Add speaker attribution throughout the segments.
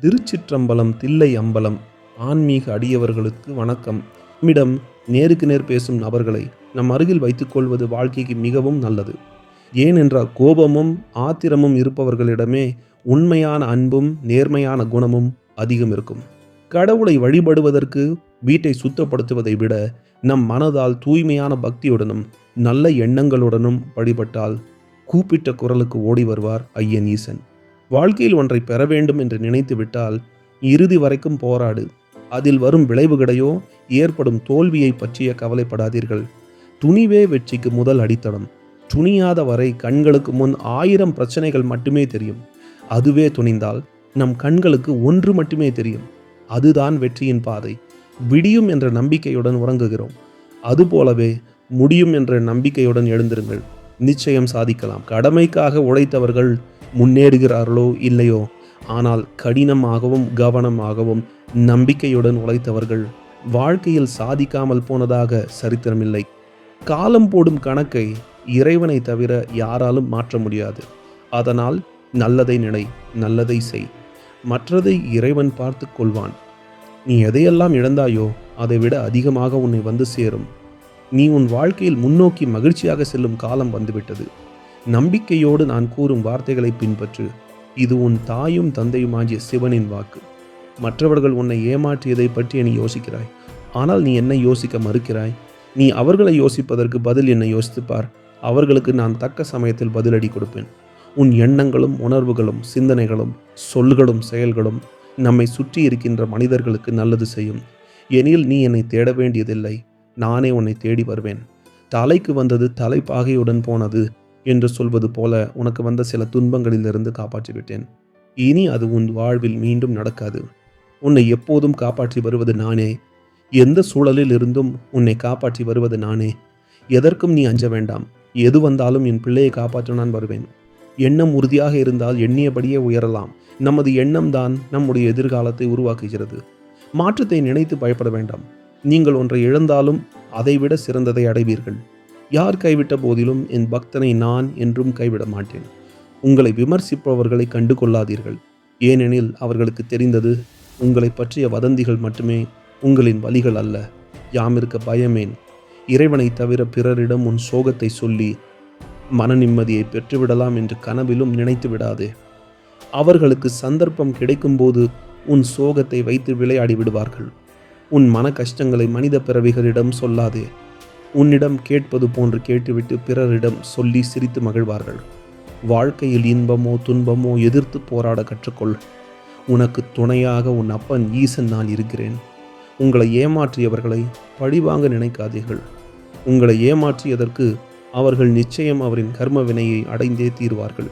Speaker 1: திருச்சிற்றம்பலம் தில்லை அம்பலம் ஆன்மீக அடியவர்களுக்கு வணக்கம். நம்மிடம் நேருக்கு நேர் பேசும் நபர்களை நம் அருகில் வைத்துக்கொள்வது வாழ்க்கைக்கு மிகவும் நல்லது. ஏனென்றால் கோபமும் ஆத்திரமும் இருப்பவர்களிடமே உண்மையான அன்பும் நேர்மையான குணமும் அதிகம் இருக்கும். கடவுளை வழிபடுவதற்கு வீட்டை சுத்தப்படுத்துவதை விட நம் மனதால் தூய்மையான பக்தியுடனும் நல்ல எண்ணங்களுடனும் வழிபட்டால் கூப்பிட்ட குரலுக்கு ஓடி வருவார் ஐயன் ஈசன். வாழ்க்கையில் ஒன்றை பெற வேண்டும் என்று நினைத்து விட்டால் இறுதி வரைக்கும் போராடு. அதில் வரும் விளைவுகளையோ ஏற்படும் தோல்வியை பற்றிய கவலைப்படாதீர்கள். துணிவே வெற்றிக்கு முதல் அடித்தளம். துணியாத வரை கண்களுக்கு முன் ஆயிரம் பிரச்சனைகள் மட்டுமே தெரியும். அதுவே துணிந்தால் நம் கண்களுக்கு ஒன்று மட்டுமே தெரியும். அதுதான் வெற்றியின் பாதை. விடியும் என்ற நம்பிக்கையுடன் உறங்குகிறோம். அதுபோலவே முடியும் என்ற நம்பிக்கையுடன் எழுந்திருங்கள். நிச்சயம் சாதிக்கலாம். கடமைக்காக உழைத்தவர்கள் முன்னேறுகிறார்களோ இல்லையோ? ஆனால் கடினமாகவும் கவனமாகவும் நம்பிக்கையுடன் உழைத்தவர்கள் வாழ்க்கையில் சாதிக்காமல் போனதாக சரித்திரமில்லை. காலம் போடும் கணக்கை இறைவனை தவிர யாராலும் மாற்ற முடியாது. அதனால் நல்லதை நினை நல்லதை செய். மற்றதை இறைவன் பார்த்து கொள்வான். நீ எதையெல்லாம் இழந்தாயோ அதை விட அதிகமாக உன்னை வந்து சேரும். நீ உன் வாழ்க்கையில் முன்னோக்கி மகிழ்ச்சியாக செல்லும் காலம் வந்துவிட்டது. நம்பிக்கையோடு நான் கூறும் வார்த்தைகளை பின்பற்று. இது உன் தாயும் தந்தையுமாகிய சிவனின் வாக்கு. மற்றவர்கள் உன்னை ஏமாற்றியதை பற்றி நீ யோசிக்கிறாய். ஆனால் நீ என்னை யோசிக்க மறுக்கிறாய். நீ அவர்களை யோசிப்பதற்கு பதில் என்னை யோசித்துப்பார். அவர்களுக்கு நான் தக்க சமயத்தில் பதிலடி கொடுப்பேன். உன் எண்ணங்களும் உணர்வுகளும் சிந்தனைகளும் சொல்களும் செயல்களும் நம்மை சுற்றி இருக்கின்ற மனிதர்களுக்கு நல்லது செய்யும். எனில் நீ என்னை தேட வேண்டியதில்லை. நானே உன்னை தேடி வருவேன். தலைக்கு வந்தது தலைப்பாகையுடன் போனது என்று சொல்வது போல உனக்கு வந்த சில துன்பங்களிலிருந்து காப்பாற்றிவிட்டேன். இனி அது உன் வாழ்வில் மீண்டும் நடக்காது. உன்னை எப்போதும் காப்பாற்றி வருவது நானே. எந்த சூழலில் இருந்தும் உன்னை காப்பாற்றி வருவது நானே. எதற்கும் நீ அஞ்ச வேண்டாம். எது வந்தாலும் என் பிள்ளையை காப்பாற்ற நான் வருவேன். எண்ணம் உறுதியாக இருந்தால் எண்ணியபடியே உயரலாம். நமது எண்ணம் தான் நம்முடைய எதிர்காலத்தை உருவாக்குகிறது. மாற்றத்தை நினைத்து பயப்பட வேண்டாம். நீங்கள் ஒன்றை இழந்தாலும் அதைவிட சிறந்ததை அடைவீர்கள். யார் கைவிட்ட போதிலும் என் பக்தனை நான் என்றும் கைவிட மாட்டேன். உங்களை விமர்சிப்பவர்களை கண்டு கொள்ளாதீர்கள் ஏனெனில் அவர்களுக்கு தெரிந்தது உங்களை பற்றிய வதந்திகள் மட்டுமே உங்களின் வழிகள் அல்ல. யாமிருக்க பயமேன். இறைவனை தவிர பிறரிடம் உன் சோகத்தை சொல்லி மன நிம்மதியை பெற்றுவிடலாம் என்று கனவிலும் நினைத்து விடாதே. அவர்களுக்கு சந்தர்ப்பம் கிடைக்கும்போது உன் சோகத்தை வைத்து விளையாடி விடுவார்கள். உன் மன கஷ்டங்களை மனித பிறவிகளிடம் சொல்லாதே. உன்னிடம் கேட்பது போன்று கேட்டுவிட்டு பிறரிடம் சொல்லி சிரித்து மகிழ்வார்கள். வாழ்க்கையில் இன்பமோ துன்பமோ எதிர்த்து போராட கற்றுக்கொள். உனக்கு துணையாக உன் அப்பன் ஈசன் நான் இருக்கிறேன். உங்களை ஏமாற்றியவர்களை பழிவாங்க நினைக்காதீர்கள். உங்களை ஏமாற்றியதற்கு அவர்கள் நிச்சயம் அவரின் கர்ம வினையை அடைந்தே தீர்வார்கள்.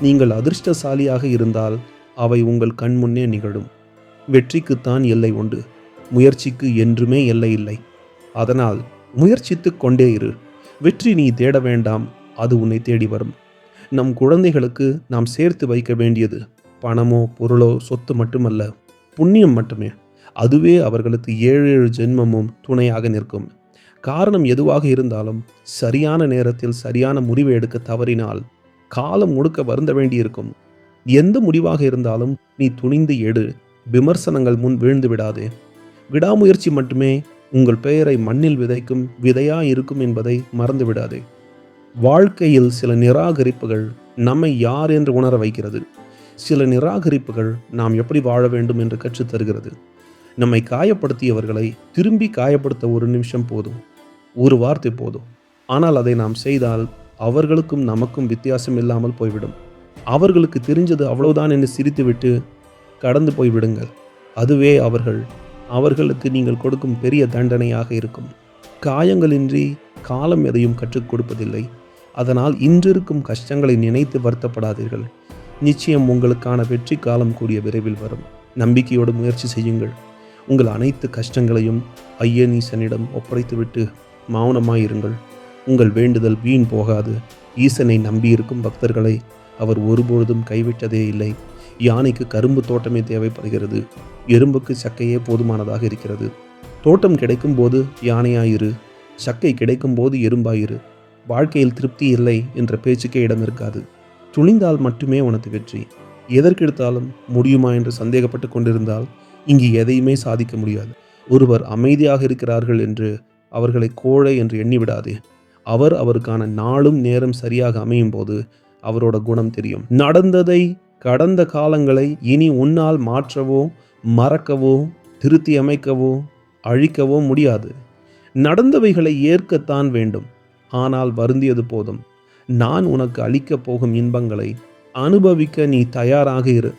Speaker 1: நீங்கள் அதிர்ஷ்டசாலியாக இருந்தால் அவை உங்கள் கண்முன்னே நிகழும். வெற்றிக்குத்தான் எல்லை உண்டு. முயற்சிக்கு என்றுமே எல்லை இல்லை. அதனால் முயற்சித்து கொண்டே இரு. வெற்றி நீ தேட வேண்டாம் அது உன்னை தேடி வரும். நம் குழந்தைகளுக்கு நாம் சேர்த்து வைக்க வேண்டியது பணமோ பொருளோ சொத்து மட்டுமல்ல புண்ணியம் மட்டுமே. அதுவே அவர்களுக்கு ஏழு ஏழு ஜென்மமும் துணையாக நிற்கும். காரணம் எதுவாக இருந்தாலும் சரியான நேரத்தில் சரியான முடிவை எடுக்க தவறினால் காலம் முழுக்க வருந்த வேண்டியிருக்கும். எந்த முடிவாக இருந்தாலும் நீ துணிந்து எடு. விமர்சனங்கள் முன் வீழ்ந்து விடாதே. விடாமுயற்சி மட்டுமே உங்கள் பெயரை மண்ணில் விதைக்கும் விதையா இருக்கும் என்பதை மறந்துவிடாதே. வாழ்க்கையில் சில நிராகரிப்புகள் நம்மை யார் என்று உணர வைக்கிறது. சில நிராகரிப்புகள் நாம் எப்படி வாழ வேண்டும் என்று கற்று தருகிறது. நம்மை காயப்படுத்தியவர்களை திரும்பி காயப்படுத்த ஒரு நிமிஷம் போதும். ஒரு வார்த்தை போதும். ஆனால் அதை நாம் செய்தால் அவர்களுக்கும் நமக்கும் வித்தியாசம் இல்லாமல் போய்விடும். அவர்களுக்கு தெரிஞ்சது அவ்வளவுதான் என்று சிரித்துவிட்டு கடந்து போய்விடுங்கள். அதுவே அவர்கள் அவர்களுக்கு நீங்கள் கொடுக்கும் பெரிய தண்டனையாக இருக்கும். காயங்களின்றி காலம் எதையும் கற்றுக் கொடுப்பதில்லை. அதனால் இன்றிருக்கும் கஷ்டங்களை நினைத்து வருத்தப்படாதீர்கள். நிச்சயம் உங்களுக்கான வெற்றி காலம் கூடிய விரைவில் வரும். நம்பிக்கையோடு முயற்சி செய்யுங்கள். உங்கள் அனைத்து கஷ்டங்களையும் ஐயனீசனிடம் ஒப்படைத்துவிட்டு மௌனமாயிருங்கள். உங்கள் வேண்டுதல் வீண் போகாது. ஈசனை நம்பியிருக்கும் பக்தர்களை அவர் ஒருபொழுதும் கைவிட்டதே இல்லை. யானைக்கு கரும்பு தோட்டமே தேவைப்படுகிறது. எறும்புக்கு சக்கையே போதுமானதாக இருக்கிறது. தோட்டம் கிடைக்கும் போது யானையாயிரு சக்கை கிடைக்கும் போது எறும்பாயிரு. வாழ்க்கையில் திருப்தி இல்லை என்ற பேச்சுக்கே இடம் இருக்காது. துணிந்தால் மட்டுமே உனக்கு வெற்றி. எதற்கெடுத்தாலும் முடியுமா என்று சந்தேகப்பட்டு கொண்டிருந்தால் இங்கு எதையுமே சாதிக்க முடியாது. ஒருவர் அமைதியாக இருக்கிறார்கள் என்று அவர்களை கோழை என்று எண்ணிவிடாதே. அவர் அவருக்கான நாளும் நேரம் சரியாக அமையும் போது அவரோட குணம் தெரியும். நடந்ததை கடந்த காலங்களை இனி உன்னால் மாற்றவோ மறக்கவோ திருத்தி அமைக்கவோ அழிக்கவோ முடியாது. நடந்தவைகளை ஏற்கத்தான் வேண்டும். ஆனால் வருந்தியது போதும். நான் உனக்கு அளிக்கப் போகும் இன்பங்களை அனுபவிக்க நீ தயாராக இரு.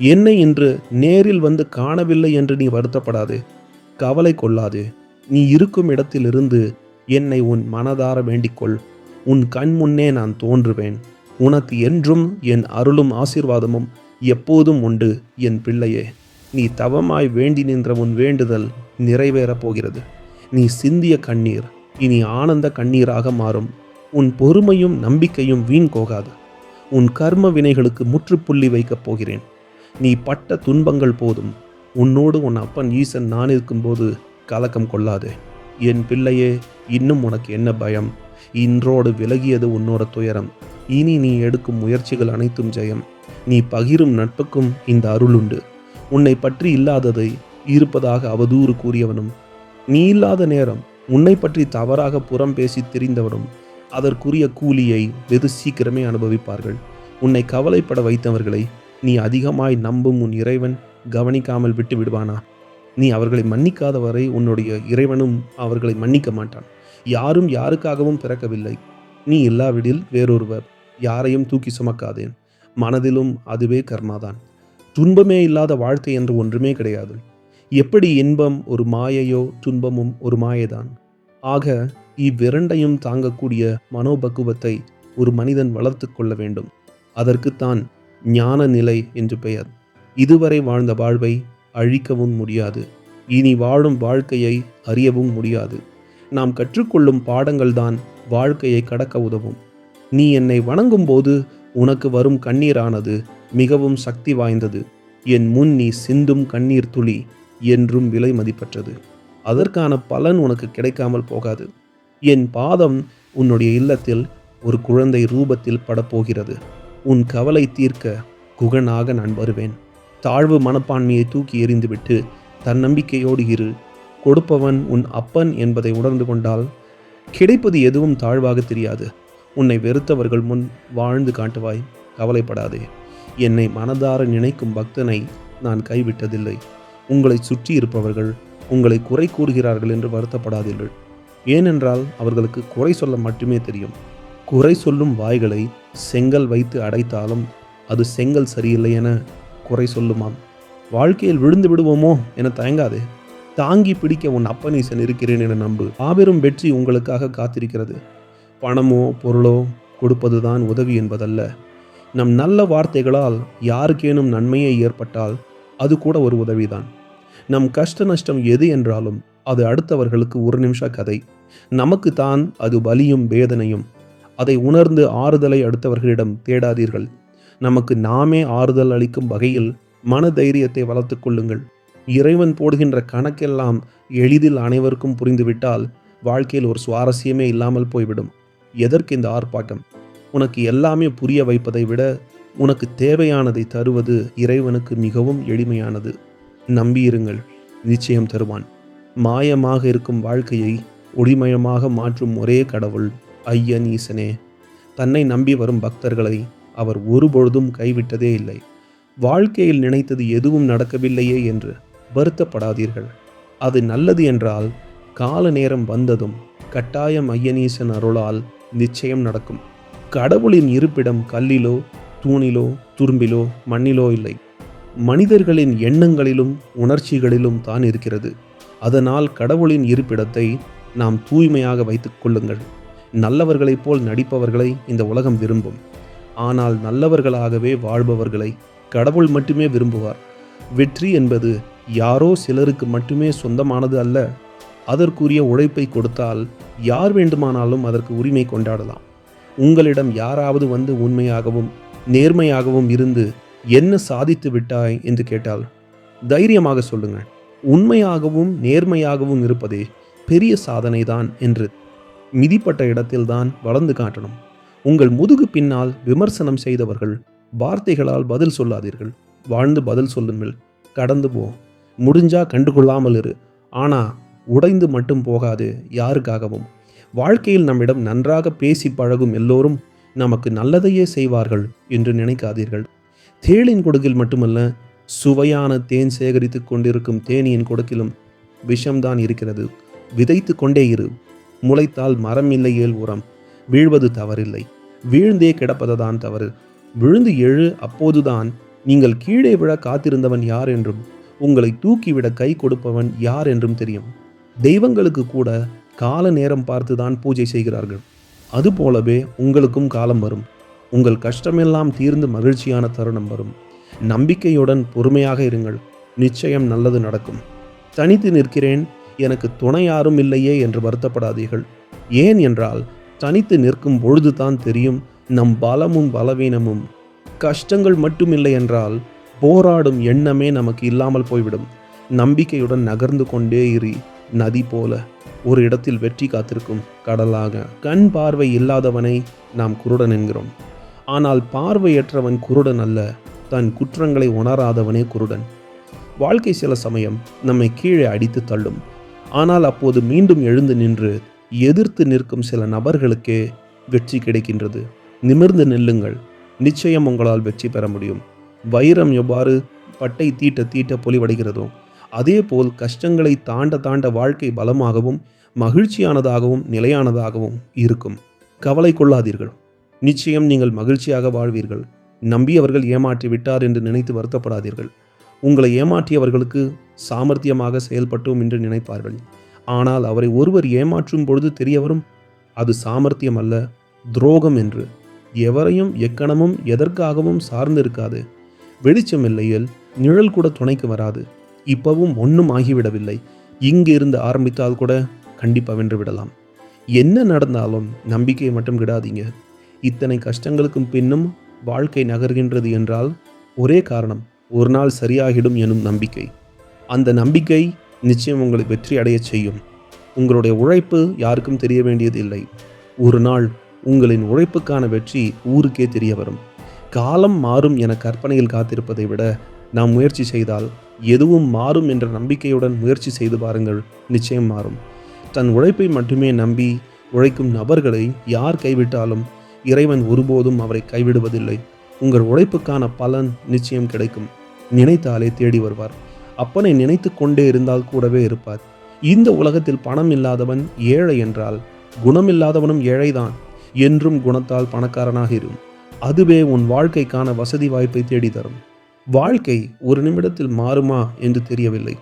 Speaker 1: என்னை இன்று நேரில் வந்து காணவில்லை என்று நீ வருத்தப்படாதே. கவலை கொள்ளாதே. நீ இருக்கும் இடத்திலிருந்து என்னை உன் மனதார வேண்டிக்கொள் உன் கண் முன்னே நான் தோன்றுவேன். உனக்கு என்றும் என் அருளும் ஆசீர்வாதமும் எப்போதும் உண்டு என் பிள்ளையே. நீ தவமாய் வேண்டி நின்ற உன் வேண்டுதல் நிறைவேறப் போகிறது. நீ சிந்திய கண்ணீர் இனி ஆனந்த கண்ணீராக மாறும். உன் பொறுமையும் நம்பிக்கையும் வீண் போகாது. உன் கர்ம வினைகளுக்கு முற்றுப்புள்ளி வைக்கப் போகிறேன். நீ பட்ட துன்பங்கள் போதும். உன்னோடு உன் அப்பன் ஈசன் நான் இருக்கும்போது கலக்கம் கொள்ளாதே. என் பிள்ளையே இன்னும் உனக்கு என்ன பயம்? இன்றோடு விலகியது உன்னோட துயரம். இனி நீ எடுக்கும் முயற்சிகள் அனைத்தும் ஜெயம். நீ பகிரும் நட்புக்கும் இந்த அருள் உண்டு. உன்னை பற்றி இல்லாததை இருப்பதாக அவதூறு கூறியவனும் நீ இல்லாத நேரம் உன்னை பற்றி தவறாக புறம் பேசி தெரிந்தவனும் அதற்குரிய கூலியை வெகு சீக்கிரமே அனுபவிப்பார்கள். உன்னை கவலைப்பட வைத்தவர்களை நீ அதிகமாய் நம்பும் உன் இறைவன் கவனிக்காமல் விட்டு விடுவானா? நீ அவர்களை மன்னிக்காத வரை உன்னுடைய இறைவனும் அவர்களை மன்னிக்க மாட்டான். யாரும் யாருக்காகவும் பிறக்கவில்லை. நீ இல்லாவிடில் வேறொருவர். யாரையும் தூக்கி சுமக்காதேன். மனதிலும் அதுவே கர்மாதான். துன்பமே இல்லாத வாழ்க்கை என்று ஒன்றுமே கிடையாது. எப்படி இன்பம் ஒரு மாயையோ துன்பமும் ஒரு மாயைதான். ஆக இவ்விரண்டையும் தாங்கக்கூடிய மனோபக்குவத்தை ஒரு மனிதன் வளர்த்து கொள்ள வேண்டும். அதற்குத்தான் ஞான நிலை என்று பெயர். இதுவரை வாழ்ந்த வாழ்வை அழிக்கவும் முடியாது. இனி வாழும் வாழ்க்கையை அறியவும் முடியாது. நாம் கற்றுக்கொள்ளும் பாடங்கள்தான் வாழ்க்கையை கடக்க உதவும். நீ என்னை வணங்கும்போது உனக்கு வரும் கண்ணீரானது மிகவும் சக்தி வாய்ந்தது. என் முன் நீ சிந்தும் கண்ணீர் துளி என்றும் விலை மதிப்பற்றது. அதற்கான பலன் உனக்கு கிடைக்காமல் போகாது. என் பாதம் உன்னுடைய இல்லத்தில் ஒரு குழந்தை ரூபத்தில் படப்போகிறது. உன் கவலை தீர்க்க குகனாக நான் வருவேன். தாழ்வு மனப்பான்மையை தூக்கி எறிந்துவிட்டு தன்னம்பிக்கையோடு இரு. கொடுப்பவன் உன் அப்பன் என்பதை உணர்ந்து கொண்டால் கிடைப்பது எதுவும் தாழ்வாக தெரியாது. உன்னை வெறுத்தவர்கள் முன் வாழ்ந்து காட்டுவாய். கவலைப்படாதே. என்னை மனதார நினைக்கும் பக்தனை நான் கைவிட்டதில்லை. உங்களை சுற்றி இருப்பவர்கள் உங்களை குறை கூறுகிறார்கள் என்று வருத்தப்படாதீர்கள். ஏனென்றால் அவர்களுக்கு குறை சொல்ல மட்டுமே தெரியும். குறை சொல்லும் வாய்களை செங்கல் வைத்து அடைத்தாலும் அது செங்கல் சரியில்லை என குறை சொல்லுமாம். வாழ்க்கையில் விழுந்து விடுவோமோ என தயங்காதே. தாங்கி பிடிக்க உன் அப்பனீசன் இருக்கிறேன் என நம்பு. ஆபெரும் வெற்றி உங்களுக்காக காத்திருக்கிறது. பணமோ பொருளோ கொடுப்பதுதான் உதவி என்பதல்ல. நம் நல்ல வார்த்தைகளால் யாருக்கேனும் நன்மையே ஏற்பட்டால் அது கூட ஒரு உதவிதான். நம் கஷ்ட நஷ்டம் எது என்றாலும் அது அடுத்தவர்களுக்கு ஒரு நிமிஷ கதை. நமக்கு தான் அது வலியும் வேதனையும். அதை உணர்ந்து ஆறுதலை அடுத்தவர்களிடம் தேடாதீர்கள். நமக்கு நாமே ஆறுதல் அளிக்கும் வகையில் மன தைரியத்தை வளர்த்து கொள்ளுங்கள். இறைவன் போடுகின்ற கணக்கெல்லாம் எளிதில் அனைவருக்கும் புரிந்துவிட்டால் வாழ்க்கையில் ஒரு சுவாரஸ்யமே இல்லாமல் போய்விடும். எதற்கு இந்த ஆர்ப்பாட்டம்? உனக்கு எல்லாமே புரிய வைப்பதை விட உனக்கு தேவையானதை தருவது இறைவனுக்கு மிகவும் எளிமையானது. நம்பியிருங்கள் நிச்சயம் தருவான். மாயமாக இருக்கும் வாழ்க்கையை ஒளிமயமாக மாற்றும் ஒரே கடவுள் ஐயன் ஈசனே தன்னை நம்பி வரும் பக்தர்களை அவர் ஒருபொழுதும் கைவிட்டதே இல்லை. வாழ்க்கையில் நினைத்தது எதுவும் நடக்கவில்லையே என்று வருத்தப்படாதீர்கள். அது நல்லது என்றால் கால நேரம் வந்ததும் கட்டாயம் ஐயனீசன் அருளால் நிச்சயம் நடக்கும். கடவுளின் இருப்பிடம் கல்லிலோ தூணிலோ துரும்பிலோ மண்ணிலோ இல்லை. மனிதர்களின் எண்ணங்களிலும் உணர்ச்சிகளிலும் தான் இருக்கிறது. அதனால் கடவுளின் இருப்பிடத்தை நாம் தூய்மையாக வைத்துக் கொள்ளுங்கள். நல்லவர்களைப் போல் நடிப்பவர்களை இந்த உலகம் விரும்பும். ஆனால் நல்லவர்களாகவே வாழ்பவர்களை கடவுள் மட்டுமே விரும்புவார். வெற்றி என்பது யாரோ சிலருக்கு மட்டுமே சொந்தமானது அல்ல. அதற்குரிய உழைப்பை கொடுத்தால் யார் வேண்டுமானாலும் அதற்கு உரிமை கொண்டாடலாம். உங்களிடம் யாராவது வந்து உண்மையாகவும் நேர்மையாகவும் இருந்து என்ன சாதித்து விட்டாய் என்று கேட்டால் தைரியமாக சொல்லுங்கள். உண்மையாகவும் நேர்மையாகவும் இருப்பதே பெரிய சாதனை தான் என்று மிதிப்பட்ட இடத்தில்தான் வளர்ந்து காட்டணும். உங்கள் முதுகு பின்னால் விமர்சனம் செய்தவர்கள் வார்த்தைகளால் பதில் சொல்லாதீர்கள். வாழ்ந்து பதில் சொல்லுங்கள். கடந்து போ. முடிஞ்சா கண்டுகொள்ளாமல் இரு. ஆனால் உடைந்து மட்டும் போகாது யாருக்காகவும். வாழ்க்கையில் நம்மிடம் நன்றாக பேசி பழகும் எல்லோரும் நமக்கு நல்லதையே செய்வார்கள் என்று நினைக்காதீர்கள். தேளின் கொடுக்கில் மட்டுமல்ல சுவையான தேன் சேகரித்து கொண்டிருக்கும் தேனியின் கொடுக்கிலும் விஷம்தான் இருக்கிறது. விதைத்து கொண்டே இரு. முளைத்தால் மரம் இல்லையேல் உரம். வீழ்வது தவறில்லை. வீழ்ந்தே கிடப்பதுதான் தவறு. விழுந்து எழு அப்போதுதான் நீங்கள் கீழே விழ காத்திருந்தவன் யார் என்றும் உங்களை தூக்கிவிட கை கொடுப்பவன் யார் என்றும் தெரியும். தெய்வங்களுக்கு கூட கால நேரம் பார்த்து தான் பூஜை செய்கிறார்கள். அதுபோலவே உங்களுக்கும் காலம் வரும். உங்கள் கஷ்டமெல்லாம் தீர்ந்து மகிழ்ச்சியான தருணம் வரும். நம்பிக்கையுடன் பொறுமையாக இருங்கள். நிச்சயம் நல்லது நடக்கும். தனித்து நிற்கிறேன். எனக்கு துணை யாரும் இல்லையே என்று வருத்தப்படாதீர்கள். ஏன் என்றால் தனித்து நிற்கும் பொழுதுதான் தெரியும் நம் பலமும் பலவீனமும். கஷ்டங்கள் மட்டுமில்லை என்றால் போராடும் எண்ணமே நமக்கு இல்லாமல் போய்விடும். நம்பிக்கையுடன் நகர்ந்து கொண்டே இரு. நதி போல ஒரு இடத்தில் வெற்றி காத்திருக்கும் கடலாக. கண் பார்வை இல்லாதவனை நாம் குருடன் என்கிறோம். ஆனால் பார்வையற்றவன் குருடன் அல்ல தன் குற்றங்களை உணராதவனே குருடன். வாழ்க்கை சில சமயம் நம்மை கீழே அடித்து தள்ளும். ஆனால் அப்போது மீண்டும் எழுந்து நின்று எதிர்த்து நிற்கும் சில நபர்களுக்கே வெற்றி கிடைக்கின்றது. நிமிர்ந்து நில்லுங்கள் நிச்சயம் உங்களால் வெற்றி பெற முடியும். வைரம் எவ்வாறு பட்டை தீட்ட தீட்ட பொலிவடைகிறதோ அதேபோல் கஷ்டங்களை தாண்ட தாண்ட வாழ்க்கை பலமாகவும் மகிழ்ச்சியானதாகவும் நிலையானதாகவும் இருக்கும். கவலை கொள்ளாதீர்கள். நிச்சயம் நீங்கள் மகிழ்ச்சியாக வாழ்வீர்கள். நம்பியவர்கள் ஏமாற்றி விட்டார் என்று நினைத்து வருத்தப்படாதீர்கள். உங்களை ஏமாற்றியவர்களுக்கு சாமர்த்தியமாக செயல்பட்டோம் என்று நினைப்பார்கள். ஆனால் அவரை ஒருவர் ஏமாற்றும் பொழுது தெரியவரும் அது சாமர்த்தியம் அல்ல துரோகம் என்று. எவரையும் எக்கணமும் எதற்காகவும் சார்ந்திருக்காது. வெளிச்சம் இல்லையில் நிழல் கூட துணைக்கு வராது. இப்பவும் ஒன்றும் ஆகிவிடவில்லை. இங்கு இருந்து ஆரம்பித்தால் கூட கண்டிப்பாக வென்று விடலாம் என்ன நடந்தாலும் நம்பிக்கையை மட்டும் விடாதீங்க இத்தனை கஷ்டங்களுக்கும் பின்னும் வாழ்க்கை நகர்கின்றது என்றால் ஒரே காரணம் ஒரு நாள் சரியாகிடும் எனும் நம்பிக்கை. அந்த நம்பிக்கை நிச்சயம் உங்களை வெற்றி அடைய செய்யும். உங்களுடைய உழைப்பு யாருக்கும் தெரிய வேண்டியதில்லை. ஒரு நாள் உங்களின் உழைப்புக்கான வெற்றி ஊருக்கே தெரிய வரும். காலம் மாறும் என கற்பனையில் காத்திருப்பதை விட நாம் முயற்சி செய்தால் எதுவும் மாறும் என்ற நம்பிக்கையுடன் முயற்சி செய்து பாருங்கள். நிச்சயம் மாறும். தன் உழைப்பை மட்டுமே நம்பி உழைக்கும் நபர்களை யார் கைவிட்டாலும் இறைவன் ஒருபோதும் அவரை கைவிடுவதில்லை. உங்கள் உழைப்புக்கான பலன் நிச்சயம் கிடைக்கும். நினைத்தாலே தேடி வருவார். அப்பனை நினைத்து கொண்டே இருந்தால் கூடவே இருப்பார். இந்த உலகத்தில் பணம் இல்லாதவன் ஏழை என்றால் குணமில்லாதவனும் ஏழைதான். என்றும் குணத்தால் பணக்காரனாக இரும். அதுவே உன் வாழ்க்கைக்கான வசதி வாய்ப்பை தேடி தரும். வாழ்க்கை ஒரு நிமிடத்தில் மாறுமா என்று தெரியவில்லை.